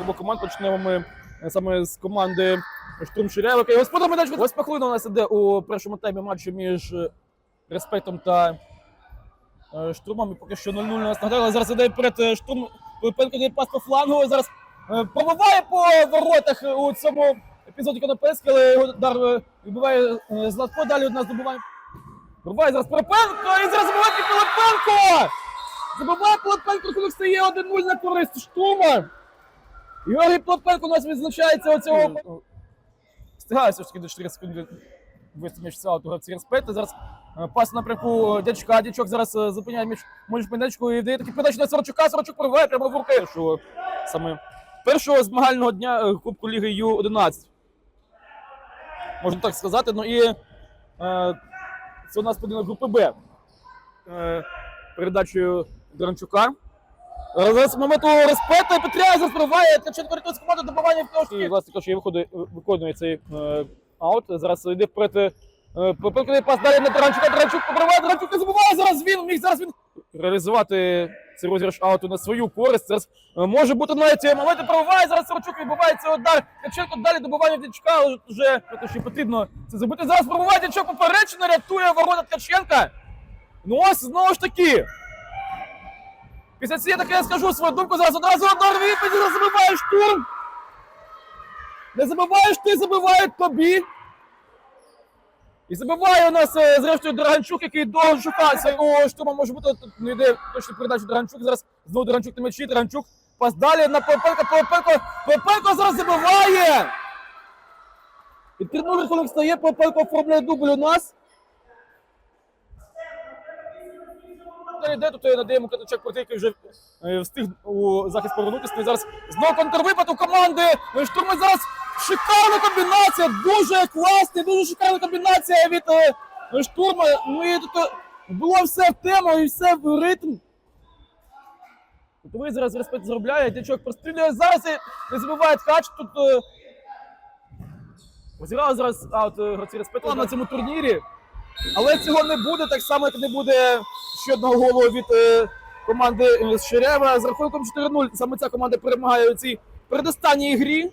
обох команд. Почнемо ми е, саме з команди Штурм Ширявика. І господар медач ось хвилина у нас іде у першому таймі матчу між е, Респектом та е, Штурмом. І поки що 0-0 у нас нагадали. Зараз іде перед Штурм. Пилипенко дає пас по флангу. Зараз пробиває по воротах у цьому епізоді Конопецький, але його удар відбиває Златко. Далі нас добиває. Пробиває зараз Пилипенко і зараз Пилипенко! Забиває Пилипенко, коли стає 1-0 на користь штурма. Георгій Пилипенко у нас відзначається оцього. Встигає все ж таки до 4 секунди м'яч села гравці респекти. Зараз е, пас напрямку дячка. Дячок зараз е, зупиняє може майданчику і дає такий передачу на Сорочука. Сорочук прориває прямо в руки. Що саме першого змагального дня е, Кубку Ліги Ю-11. Можна так сказати. Ну і е, це у нас поділок групи Б. Е, передачею Дранчука. Е, Зараз моменту респекту Петря зараз прориває Ткаченко рятується команда добивання в того, І власне кажучи, виходить, виконує цей е, аут. Зараз йде вперед е, пас далі на Таранчука. Таранчук побриває, Таранчук не забуває. Зараз він міг зараз він реалізувати цей розіграш ауту на свою користь. Зараз е, може бути навіть е, моменти пробиває. Зараз Сарчук відбувається удар. Ткаченко далі добивання Дячка, але вже проте, що потрібно це зробити. Зараз пробиває Дячок поперечина, рятує ворота Ткаченка. Ну ось знову ж таки. Після цієї таки я скажу свою думку. Зараз одразу удар відповіді не забиває штурм. Не забиваєш ти, забивають тобі. І забиває у нас е, зрештою Драганчук, який довго шукався. О, штурма може бути не йде точно передачу Драганчук. Зараз знову Драганчук на м'ячі. Драганчук пас далі на Попенко. Попенко. Попенко зараз забиває. І 3-0 коли встає, Попенко оформлює дубль у нас. Далі йде, тут е, надаємо Катачак проти, вже е, встиг у захист повернутися. Ну і зараз знову контрвипад у команди. Е, Штурми зараз шикарна комбінація, дуже класна, дуже шикарна комбінація від штурма. Ну і тут було все в тему і все в ритм. Тут зараз респект заробляє, дячок прострілює. Зараз і не забуває ткач. Тут е, зараз аут гравці респекту на цьому турнірі. Але цього не буде, так само, як не буде ще одного голу від е, команди е, з рахунком 4-0 саме ця команда перемагає у цій передостанній грі.